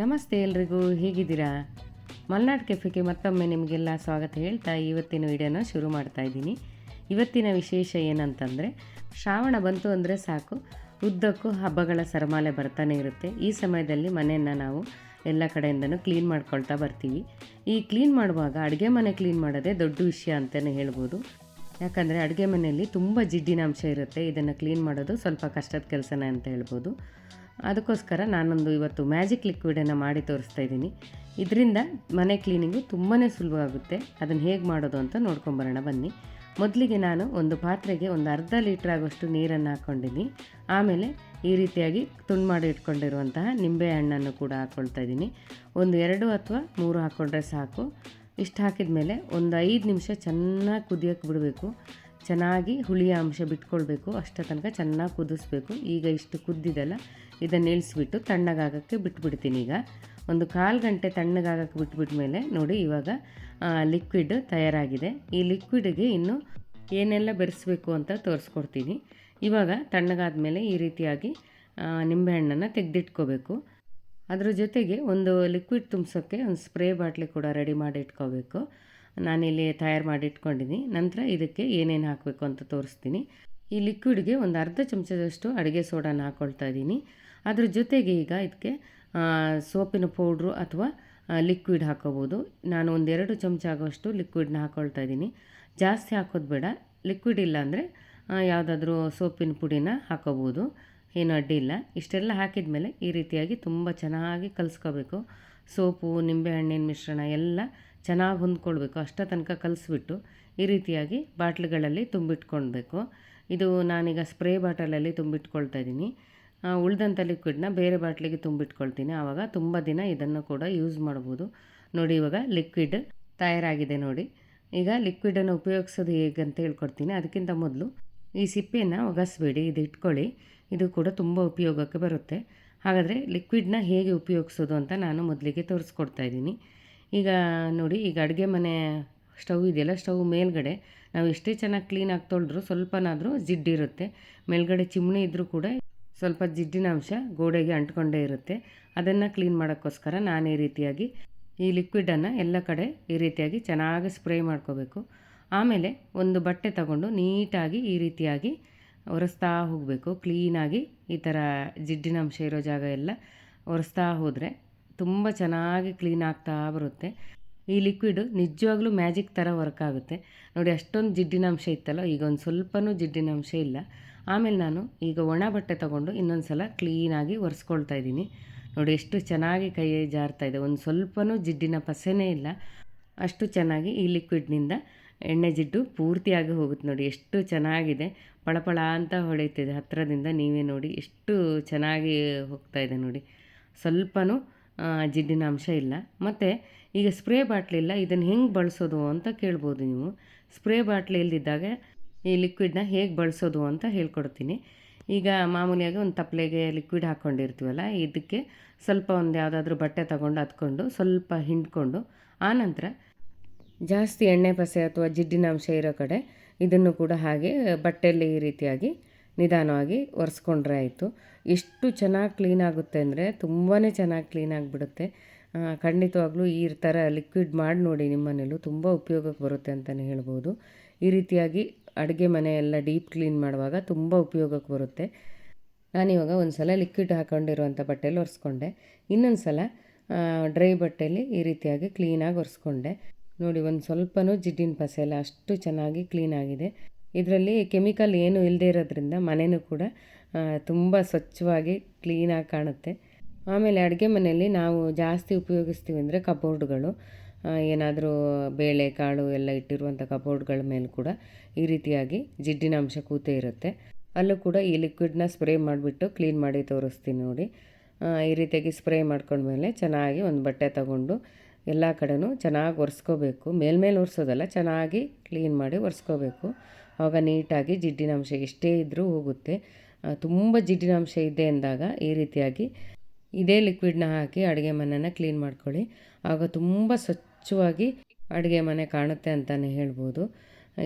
ನಮಸ್ತೆ ಎಲ್ರಿಗೂ, ಹೇಗಿದ್ದೀರಾ? ಮಲ್ನಾಡ್ ಕೆಫೆಗೆ ಮತ್ತೊಮ್ಮೆ ನಿಮಗೆಲ್ಲ ಸ್ವಾಗತ ಹೇಳ್ತಾ ಇವತ್ತಿನ ವಿಡಿಯೋನ ಶುರು ಮಾಡ್ತಾ ಇದ್ದೀನಿ. ಇವತ್ತಿನ ವಿಶೇಷ ಏನಂತಂದರೆ, ಶ್ರಾವಣ ಬಂತು ಅಂದರೆ ಸಾಕು. ಉದ್ದಕ್ಕೂ ಹಬ್ಬಗಳ ಸರಮಾಲೆ ಬರ್ತಾನೆ ಇರುತ್ತೆ. ಈ ಸಮಯದಲ್ಲಿ ಮನೆಯನ್ನು ನಾವು ಎಲ್ಲ ಕಡೆಯಿಂದನೂ ಕ್ಲೀನ್ ಮಾಡ್ಕೊಳ್ತಾ ಬರ್ತೀವಿ. ಈ ಕ್ಲೀನ್ ಮಾಡುವಾಗ ಅಡುಗೆ ಮನೆ ಕ್ಲೀನ್ ಮಾಡೋದೇ ದೊಡ್ಡ ವಿಷಯ ಅಂತಲೇ ಹೇಳ್ಬೋದು. ಯಾಕಂದರೆ ಅಡುಗೆ ಮನೆಯಲ್ಲಿ ತುಂಬ ಜಿಡ್ಡಿನ ಅಂಶ ಇರುತ್ತೆ. ಇದನ್ನು ಕ್ಲೀನ್ ಮಾಡೋದು ಸ್ವಲ್ಪ ಕಷ್ಟದ ಕೆಲಸನೇ ಅಂತ ಹೇಳ್ಬೋದು. ಅದಕ್ಕೋಸ್ಕರ ನಾನೊಂದು ಇವತ್ತು ಮ್ಯಾಜಿಕ್ ಲಿಕ್ವಿಡನ್ನು ಮಾಡಿ ತೋರಿಸ್ತಾ ಇದ್ದೀನಿ. ಇದರಿಂದ ಮನೆ ಕ್ಲೀನಿಂಗು ತುಂಬಾ ಸುಲಭ ಆಗುತ್ತೆ. ಅದನ್ನು ಹೇಗೆ ಮಾಡೋದು ಅಂತ ನೋಡ್ಕೊಂಬರೋಣ, ಬನ್ನಿ. ಮೊದಲಿಗೆ ನಾನು ಒಂದು ಪಾತ್ರೆಗೆ ಒಂದು ಅರ್ಧ ಲೀಟ್ರ್ ಆಗೋಷ್ಟು ನೀರನ್ನು ಹಾಕ್ಕೊಂಡಿದ್ದೀನಿ ಆಮೇಲೆ ಈ ರೀತಿಯಾಗಿ ತುಂಡು ಮಾಡಿ ಇಟ್ಕೊಂಡಿರುವಂತಹ ನಿಂಬೆ ಹಣ್ಣನ್ನು ಕೂಡ ಹಾಕ್ಕೊಳ್ತಾ ಇದ್ದೀನಿ. ಒಂದು ಎರಡು ಅಥವಾ ಮೂರು ಹಾಕ್ಕೊಂಡ್ರೆ ಸಾಕು. ಇಷ್ಟು ಹಾಕಿದ ಮೇಲೆ ಒಂದು ಐದು ನಿಮಿಷ ಚೆನ್ನಾಗಿ ಕುದಿಯೋಕ್ಕೆ ಬಿಡಬೇಕು. ಚೆನ್ನಾಗಿ ಹುಳಿಯ ಅಂಶ ಬಿಟ್ಕೊಳ್ಬೇಕು. ಅಷ್ಟರ ತನಕ ಚೆನ್ನಾಗಿ ಕುದಿಸ್ಬೇಕು. ಈಗ ಇಷ್ಟು ಕುದ್ದಿದೆಲ್ಲ, ಇದನ್ನು ನಿಲ್ಲಿಸ್ಬಿಟ್ಟು ತಣ್ಣಗಾಗಕ್ಕೆ ಬಿಟ್ಬಿಡ್ತೀನಿ ಈಗ. ಒಂದು ಕಾಲು ಗಂಟೆ ತಣ್ಣಗಾಗಕ್ಕೆ ಬಿಟ್ಬಿಟ್ಟ ಮೇಲೆ ನೋಡಿ ಇವಾಗ ಲಿಕ್ವಿಡ್ ತಯಾರಾಗಿದೆ. ಈ ಲಿಕ್ವಿಡ್ಗೆ ಇನ್ನು ಏನೆಲ್ಲ ಬೆರೆಸ್ಬೇಕು ಅಂತ ತೋರಿಸ್ಕೊಡ್ತೀನಿ. ಇವಾಗ ತಣ್ಣಗಾದ ಮೇಲೆ ಈ ರೀತಿಯಾಗಿ ನಿಂಬೆಹಣ್ಣನ್ನು ತೆಗೆದಿಟ್ಕೋಬೇಕು. ಅದರ ಜೊತೆಗೆ ಒಂದು ಲಿಕ್ವಿಡ್ ತುಂಬಿಸೋಕ್ಕೆ ಒಂದು ಸ್ಪ್ರೇ ಬಾಟ್ಲಿ ಕೂಡ ರೆಡಿ ಮಾಡಿ ಇಟ್ಕೋಬೇಕು ನಾನಿಲ್ಲಿ ತಯಾರು ಮಾಡಿಟ್ಕೊಂಡಿದ್ದೀನಿ ನಂತರ ಇದಕ್ಕೆ ಏನೇನು ಹಾಕಬೇಕು ಅಂತ ತೋರಿಸ್ತೀನಿ. ಈ ಲಿಕ್ವಿಡ್ಗೆ ಒಂದು ಅರ್ಧ ಚಮಚದಷ್ಟು ಅಡುಗೆ ಸೋಡಾನ ಹಾಕ್ಕೊಳ್ತಾ ಇದ್ದೀನಿ ಅದ್ರ ಜೊತೆಗೆ ಈಗ ಇದಕ್ಕೆ ಸೋಪಿನ ಪೌಡ್ರು ಅಥವಾ ಲಿಕ್ವಿಡ್ ಹಾಕೋಬೋದು. ನಾನು ಒಂದೆರಡು ಚಮಚ ಆಗೋಷ್ಟು ಲಿಕ್ವಿಡ್ನ ಹಾಕ್ಕೊಳ್ತಾ ಇದ್ದೀನಿ ಜಾಸ್ತಿ ಹಾಕೋದು ಬೇಡ. ಲಿಕ್ವಿಡ್ ಇಲ್ಲ ಅಂದರೆ ಯಾವುದಾದ್ರೂ ಸೋಪಿನ ಪುಡಿನ ಹಾಕೋಬೋದು. ಏನು ಅಡ್ಡಿ ಇಲ್ಲ. ಇಷ್ಟೆಲ್ಲ ಹಾಕಿದ ಮೇಲೆ ಈ ರೀತಿಯಾಗಿ ತುಂಬ ಚೆನ್ನಾಗಿ ಕಲಿಸ್ಕೋಬೇಕು. ಸೋಪು ನಿಂಬೆಹಣ್ಣಿನ ಮಿಶ್ರಣ ಎಲ್ಲ ಚೆನ್ನಾಗಿ ಹೊಂದ್ಕೊಳ್ಬೇಕು. ಅಷ್ಟ ತನಕ ಕಲಿಸ್ಬಿಟ್ಟು ಈ ರೀತಿಯಾಗಿ ಬಾಟ್ಲುಗಳಲ್ಲಿ ತುಂಬಿಟ್ಕೊಳ್ಬೇಕು. ಇದು ನಾನೀಗ ಸ್ಪ್ರೇ ಬಾಟಲಲ್ಲಿ ತುಂಬಿಟ್ಕೊಳ್ತಾ ಇದ್ದೀನಿ. ಉಳಿದಂಥ ಲಿಕ್ವಿಡ್ನ ಬೇರೆ ಬಾಟ್ಲಿಗೆ ತುಂಬಿಟ್ಕೊಳ್ತೀನಿ. ಆವಾಗ ತುಂಬ ದಿನ ಇದನ್ನು ಕೂಡ ಯೂಸ್ ಮಾಡ್ಬೋದು. ನೋಡಿ, ಇವಾಗ ಲಿಕ್ವಿಡ್ ತಯಾರಾಗಿದೆ ನೋಡಿ. ಈಗ ಲಿಕ್ವಿಡನ್ನು ಉಪಯೋಗಿಸೋದು ಹೇಗೆ ಅಂತ ಹೇಳ್ಕೊಡ್ತೀನಿ. ಅದಕ್ಕಿಂತ ಮೊದಲು ಈ ಸಿಪ್ಪೆಯನ್ನು ಒಗಸ್ಬೇಡಿ, ಇದು ಇಟ್ಕೊಳ್ಳಿ. ಇದು ಕೂಡ ತುಂಬ ಉಪಯೋಗಕ್ಕೆ ಬರುತ್ತೆ. ಹಾಗಾದರೆ ಲಿಕ್ವಿಡ್ನ ಹೇಗೆ ಉಪಯೋಗಿಸೋದು ಅಂತ ನಾನು ಮೊದಲಿಗೆ ತೋರಿಸ್ಕೊಡ್ತಾ ಇದ್ದೀನಿ. ಈಗ ನೋಡಿ, ಈಗ ಅಡುಗೆ ಮನೆ ಸ್ಟವ್ ಇದೆಯಲ್ಲ, ಸ್ಟವ್ ಮೇಲ್ಗಡೆ ನಾವು ಎಷ್ಟೇ ಚೆನ್ನಾಗಿ ಆಗಿ ತೊಳೆದ್ರೂ ಸ್ವಲ್ಪನಾದರೂ ಜಿಡ್ಡಿರುತ್ತೆ ಮೇಲ್ಗಡೆ ಚಿಮಣಿ ಇದ್ದರೂ ಕೂಡ ಸ್ವಲ್ಪ ಜಿಡ್ಡಿನ ಅಂಶ ಗೋಡೆಗೆ ಅಂಟ್ಕೊಂಡೇ ಇರುತ್ತೆ. ಅದನ್ನು ಕ್ಲೀನ್ ಮಾಡೋಕ್ಕೋಸ್ಕರ ನಾನು ಈ ರೀತಿಯಾಗಿ ಈ ಲಿಕ್ವಿಡನ್ನು ಎಲ್ಲ ಕಡೆ ಈ ರೀತಿಯಾಗಿ ಚೆನ್ನಾಗಿ ಸ್ಪ್ರೇ ಮಾಡ್ಕೋಬೇಕು. ಆಮೇಲೆ ಒಂದು ಬಟ್ಟೆ ತಗೊಂಡು ನೀಟಾಗಿ ಈ ರೀತಿಯಾಗಿ ಒರೆಸ್ತಾ ಹೋಗಬೇಕು ಕ್ಲೀನಾಗಿ ಈ ಥರ ಜಿಡ್ಡಿನ ಅಂಶ ಇರೋ ಜಾಗ ಎಲ್ಲ ಒರೆಸ್ತಾ ಹೋದರೆ ತುಂಬ ಚೆನ್ನಾಗಿ ಕ್ಲೀನ್ ಆಗ್ತಾ ಬರುತ್ತೆ. ಈ ಲಿಕ್ವಿಡು ನಿಜವಾಗ್ಲೂ ಮ್ಯಾಜಿಕ್ ಥರ ವರ್ಕ್ ಆಗುತ್ತೆ. ನೋಡಿ, ಅಷ್ಟೊಂದು ಜಿಡ್ಡಿನ ಅಂಶ ಇತ್ತಲ್ಲ, ಈಗ ಒಂದು ಸ್ವಲ್ಪನೂ ಜಿಡ್ಡಿನ ಅಂಶ ಇಲ್ಲ. ಆಮೇಲೆ ನಾನು ಈಗ ಒಣ ಬಟ್ಟೆ ತೊಗೊಂಡು ಇನ್ನೊಂದು ಸಲ ಕ್ಲೀನಾಗಿ ಒರೆಸ್ಕೊಳ್ತಾ ಇದ್ದೀನಿ. ನೋಡಿ, ಎಷ್ಟು ಚೆನ್ನಾಗಿ ಕೈ ಜಾರ್ತಾ ಇದೆ. ಒಂದು ಸ್ವಲ್ಪನೂ ಜಿಡ್ಡಿನ ಪಸೆನೇ ಇಲ್ಲ. ಅಷ್ಟು ಚೆನ್ನಾಗಿ ಈ ಲಿಕ್ವಿಡ್ನಿಂದ ಎಣ್ಣೆ ಜಿಡ್ಡು ಪೂರ್ತಿಯಾಗಿ ಹೋಗುತ್ತೆ ನೋಡಿ, ಎಷ್ಟು ಚೆನ್ನಾಗಿದೆ. ಪಳಪಳ ಅಂತ ಹೊಳೆಯುತ್ತಿದೆ ಹತ್ತಿರದಿಂದ, ನೀವೇ ನೋಡಿ, ಎಷ್ಟು ಚೆನ್ನಾಗಿ ಹೋಗ್ತಾ ಇದೆ ನೋಡಿ. ಸ್ವಲ್ಪನೂ ಜಿಡ್ಡಿನ ಅಂಶ ಇಲ್ಲ. ಮತ್ತು, ಈಗ ಸ್ಪ್ರೇ ಬಾಟ್ಲಿಲ್ಲ ಇದನ್ನು ಹೆಂಗೆ ಬಳಸೋದು ಅಂತ ಕೇಳ್ಬೋದು ನೀವು. ಸ್ಪ್ರೇ ಬಾಟ್ಲಿ ಇಲ್ದಿದ್ದಾಗ ಈ ಲಿಕ್ವಿಡ್ನ ಹೇಗೆ ಬಳಸೋದು ಅಂತ ಹೇಳ್ಕೊಡ್ತೀನಿ. ಈಗ ಮಾಮೂಲಿಯಾಗಿ ಒಂದು ತಪ್ಪಲೆಗೆ ಲಿಕ್ವಿಡ್ ಹಾಕ್ಕೊಂಡಿರ್ತೀವಲ್ಲ ಇದಕ್ಕೆ ಸ್ವಲ್ಪ ಒಂದು ಯಾವುದಾದ್ರೂ ಬಟ್ಟೆ ತಗೊಂಡು ಹತ್ಕೊಂಡು ಸ್ವಲ್ಪ ಹಿಂಡ್ಕೊಂಡು, ಆನಂತರ ಜಾಸ್ತಿ ಎಣ್ಣೆ ಪಸೆ ಅಥವಾ ಜಿಡ್ಡಿನ ಅಂಶ ಇರೋ ಕಡೆ ಇದನ್ನು ಕೂಡ ಹಾಗೆ ಬಟ್ಟೆಯಲ್ಲಿ ಈ ರೀತಿಯಾಗಿ ನಿಧಾನವಾಗಿ ಒರೆಸ್ಕೊಂಡ್ರೆ ಆಯಿತು. ಎಷ್ಟು ಚೆನ್ನಾಗಿ ಕ್ಲೀನ್ ಆಗುತ್ತೆ ಅಂದರೆ ತುಂಬಾ ಚೆನ್ನಾಗಿ ಕ್ಲೀನ್ ಆಗಿಬಿಡುತ್ತೆ. ಖಂಡಿತವಾಗ್ಲೂ ಈ ಥರ ಲಿಕ್ವಿಡ್ ಮಾಡಿ ನೋಡಿ ನಿಮ್ಮ ಮನೇಲೂ ತುಂಬ ಉಪಯೋಗಕ್ಕೆ ಬರುತ್ತೆ ಅಂತಲೇ ಹೇಳ್ಬೋದು. ಈ ರೀತಿಯಾಗಿ ಅಡುಗೆ ಮನೆಯೆಲ್ಲ ಡೀಪ್ ಕ್ಲೀನ್ ಮಾಡುವಾಗ ತುಂಬ ಉಪಯೋಗಕ್ಕೆ ಬರುತ್ತೆ. ನಾನಿವಾಗ ಒಂದು ಸಲ ಲಿಕ್ವಿಡ್ ಹಾಕ್ಕೊಂಡಿರುವಂಥ ಬಟ್ಟೆಯಲ್ಲಿ ಒರೆಸ್ಕೊಂಡೆ. ಇನ್ನೊಂದು ಸಲ ಡ್ರೈ ಬಟ್ಟೆಯಲ್ಲಿ ಈ ರೀತಿಯಾಗಿ ಕ್ಲೀನಾಗಿ ಒರೆಸ್ಕೊಂಡೆ. ನೋಡಿ, ಒಂದು ಸ್ವಲ್ಪನೂ ಜಿಡ್ಡಿನ ಪಸೆ ಇಲ್ಲ ಅಷ್ಟು ಚೆನ್ನಾಗಿ ಕ್ಲೀನ್ ಆಗಿದೆ. ಇದರಲ್ಲಿ ಕೆಮಿಕಲ್ ಏನು ಇಲ್ಲದೆ ಇರೋದ್ರಿಂದ ಮನೆಯೂ ಕೂಡ ತುಂಬ ಸ್ವಚ್ಛವಾಗಿ ಕ್ಲೀನಾಗಿ ಕಾಣುತ್ತೆ. ಆಮೇಲೆ ಅಡುಗೆ ಮನೆಯಲ್ಲಿ ನಾವು ಜಾಸ್ತಿ ಉಪಯೋಗಿಸ್ತೀವಿ ಅಂದರೆ ಕಬೋರ್ಡ್ಗಳು. ಏನಾದರೂ ಬೇಳೆ, ಕಾಳು ಎಲ್ಲ ಇಟ್ಟಿರುವಂಥ ಕಬೋರ್ಡ್ಗಳ ಮೇಲೆ ಕೂಡ ಈ ರೀತಿಯಾಗಿ ಜಿಡ್ಡಿನ ಅಂಶ ಕೂತೇ ಇರುತ್ತೆ. ಅಲ್ಲೂ ಕೂಡ ಈ ಲಿಕ್ವಿಡ್ನ ಸ್ಪ್ರೇ ಮಾಡಿಬಿಟ್ಟು ಕ್ಲೀನ್ ಮಾಡಿ ತೋರಿಸ್ತೀನಿ ನೋಡಿ. ಈ ರೀತಿಯಾಗಿ ಸ್ಪ್ರೇ ಮಾಡ್ಕೊಂಡ್ಮೇಲೆ ಚೆನ್ನಾಗಿ ಒಂದು ಬಟ್ಟೆ ತಗೊಂಡು ಎಲ್ಲ ಕಡೆನೂ ಚೆನ್ನಾಗಿ ಒರೆಸ್ಕೋಬೇಕು. ಮೇಲ್ಮೇಲೆ ಒರೆಸೋದಲ್ಲ, ಚೆನ್ನಾಗಿ ಕ್ಲೀನ್ ಮಾಡಿ ಒರೆಸ್ಕೋಬೇಕು. ಆವಾಗ ನೀಟಾಗಿ ಜಿಡ್ಡಿನ ಅಂಶ ಎಷ್ಟೇ ಇದ್ದರೂ ಹೋಗುತ್ತೆ. ತುಂಬ ಜಿಡ್ಡಿನ ಅಂಶ ಇದೆ ಅಂದಾಗ ಈ ರೀತಿಯಾಗಿ ಇದೇ ಲಿಕ್ವಿಡ್ನ ಹಾಕಿ ಅಡುಗೆ ಮನೆನ ಕ್ಲೀನ್ ಮಾಡ್ಕೊಳ್ಳಿ. ಆಗ ತುಂಬ ಸ್ವಚ್ಛವಾಗಿ ಅಡುಗೆ ಮನೆ ಕಾಣುತ್ತೆ ಅಂತಲೇ ಹೇಳ್ಬೋದು.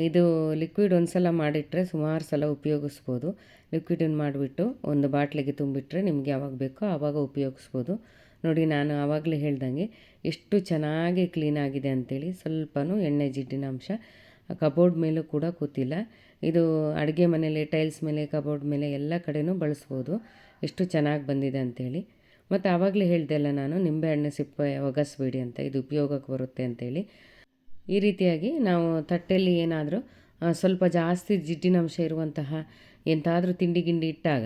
ಇದು ಲಿಕ್ವಿಡ್ ಒಂದು ಸಲ ಮಾಡಿಟ್ರೆ ಸುಮಾರು ಸಲ ಉಪಯೋಗಿಸ್ಬೋದು. ಲಿಕ್ವಿಡನ್ನು ಮಾಡಿಬಿಟ್ಟು ಒಂದು ಬಾಟ್ಲಿಗೆ ತುಂಬಿಟ್ರೆ ನಿಮಗೆ ಯಾವಾಗ ಬೇಕೋ ಆವಾಗ ಉಪಯೋಗಿಸ್ಬೋದು. ನೋಡಿ, ನಾನು ಆವಾಗಲೇ ಹೇಳ್ದಂಗೆ ಎಷ್ಟು ಚೆನ್ನಾಗಿ ಕ್ಲೀನ್ ಆಗಿದೆ ಅಂತೇಳಿ ಸ್ವಲ್ಪನೂ ಎಣ್ಣೆ ಜಿಡ್ಡಿನ ಅಂಶ ಕಬೋರ್ಡ್ ಮೇಲೂ ಕೂಡ ಕೂತಿಲ್ಲ. ಇದು ಅಡುಗೆ ಮನೇಲಿ, ಟೈಲ್ಸ್ ಮೇಲೆ, ಕಬೋರ್ಡ್ ಮೇಲೆ ಎಲ್ಲ ಕಡೆನೂ ಬಳಸ್ಬೋದು. ಎಷ್ಟು ಚೆನ್ನಾಗಿ ಬಂದಿದೆ ಅಂತೇಳಿ. ಮತ್ತು ಆವಾಗಲೇ ಹೇಳಿದೆ ಅಲ್ಲ ನಾನು, ನಿಂಬೆ ನಿಂಬೆಹಣ್ಣು ಸಿಪ್ಪೆ ಒಗಸ್ಬೇಡಿ ಅಂತ, ಇದು ಉಪಯೋಗಕ್ಕೆ ಬರುತ್ತೆ ಅಂತೇಳಿ. ಈ ರೀತಿಯಾಗಿ ನಾವು ತಟ್ಟೆಯಲ್ಲಿ ಏನಾದರೂ ಸ್ವಲ್ಪ ಜಾಸ್ತಿ ಜಿಡ್ಡಿನ ಅಂಶ ಇರುವಂತಹ ಎಂತಾದರೂ ತಿಂಡಿ ಗಿಂಡಿ ಇಟ್ಟಾಗ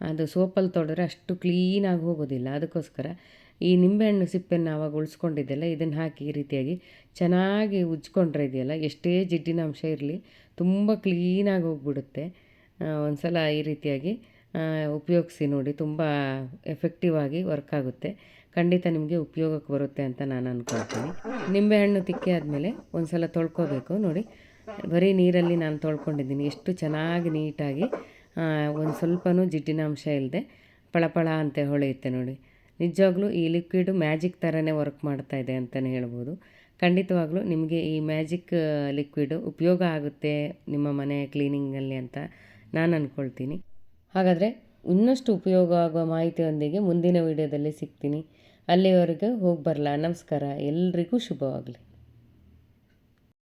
ಅದು ಸೋಪಲ್ಲಿ ತೊಳೆದ್ರೆ ಅಷ್ಟು ಕ್ಲೀನಾಗಿ ಹೋಗೋದಿಲ್ಲ. ಅದಕ್ಕೋಸ್ಕರ ಈ ನಿಂಬೆಹಣ್ಣು ಸಿಪ್ಪೆನ ಆವಾಗ ಉಳಿಸ್ಕೊಂಡಿದ್ದೆಲ್ಲ ಇದನ್ನು ಹಾಕಿ ಈ ರೀತಿಯಾಗಿ ಚೆನ್ನಾಗಿ ಉಜ್ಕೊಂಡ್ರೆ ಇದೆಯಲ್ಲ, ಎಷ್ಟೇ ಜಿಡ್ಡಿನ ಅಂಶ ಇರಲಿ ತುಂಬ ಕ್ಲೀನಾಗಿ ಹೋಗ್ಬಿಡುತ್ತೆ. ಒಂದು ಸಲ ಈ ರೀತಿಯಾಗಿ ಉಪಯೋಗಿಸಿ ನೋಡಿ, ತುಂಬ ಎಫೆಕ್ಟಿವ್ ಆಗಿ ವರ್ಕ್ ಆಗುತ್ತೆ. ಖಂಡಿತ ನಿಮಗೆ ಉಪಯೋಗಕ್ಕೆ ಬರುತ್ತೆ ಅಂತ ನಾನು ಅಂದ್ಕೊಳ್ತೀನಿ ನಿಂಬೆಹಣ್ಣು ತಿಕ್ಕಿ ಆದಮೇಲೆ ಒಂದು ಸಲ ತೊಳ್ಕೊಬೇಕು ನೋಡಿ. ಬರೀ ನೀರಲ್ಲಿ ನಾನು ತೊಳ್ಕೊಂಡಿದ್ದೀನಿ. ಎಷ್ಟು ಚೆನ್ನಾಗಿ ನೀಟಾಗಿ ಒಂದು ಸ್ವಲ್ಪನೂ ಜಿಡ್ಡಿನ ಅಂಶ ಇಲ್ಲದೆ ಪಳಪಳ ಅಂತ ಹೊಳೆಯುತ್ತೆ ನೋಡಿ. ನಿಜವಾಗ್ಲೂ ಈ ಲಿಕ್ವಿಡು ಮ್ಯಾಜಿಕ್ ಥರನೇ ವರ್ಕ್ ಮಾಡ್ತಾ ಇದೆ ಅಂತಲೇ ಹೇಳ್ಬೋದು. ಖಂಡಿತವಾಗ್ಲೂ ನಿಮಗೆ ಈ ಮ್ಯಾಜಿಕ್ ಲಿಕ್ವಿಡು ಉಪಯೋಗ ಆಗುತ್ತೆ ನಿಮ್ಮ ಮನೆ ಕ್ಲೀನಿಂಗಲ್ಲಿ ಅಂತ ನಾನು ಅಂದ್ಕೊಳ್ತೀನಿ ಹಾಗಾದರೆ ಇನ್ನಷ್ಟು ಉಪಯೋಗ ಆಗುವ ಮಾಹಿತಿಯೊಂದಿಗೆ ಮುಂದಿನ ವಿಡಿಯೋದಲ್ಲಿ ಸಿಗ್ತೀನಿ. ಅಲ್ಲಿವರೆಗೂ ಹೋಗಿ ಬರಲ. ನಮಸ್ಕಾರ. ಎಲ್ರಿಗೂ ಶುಭವಾಗಲಿ.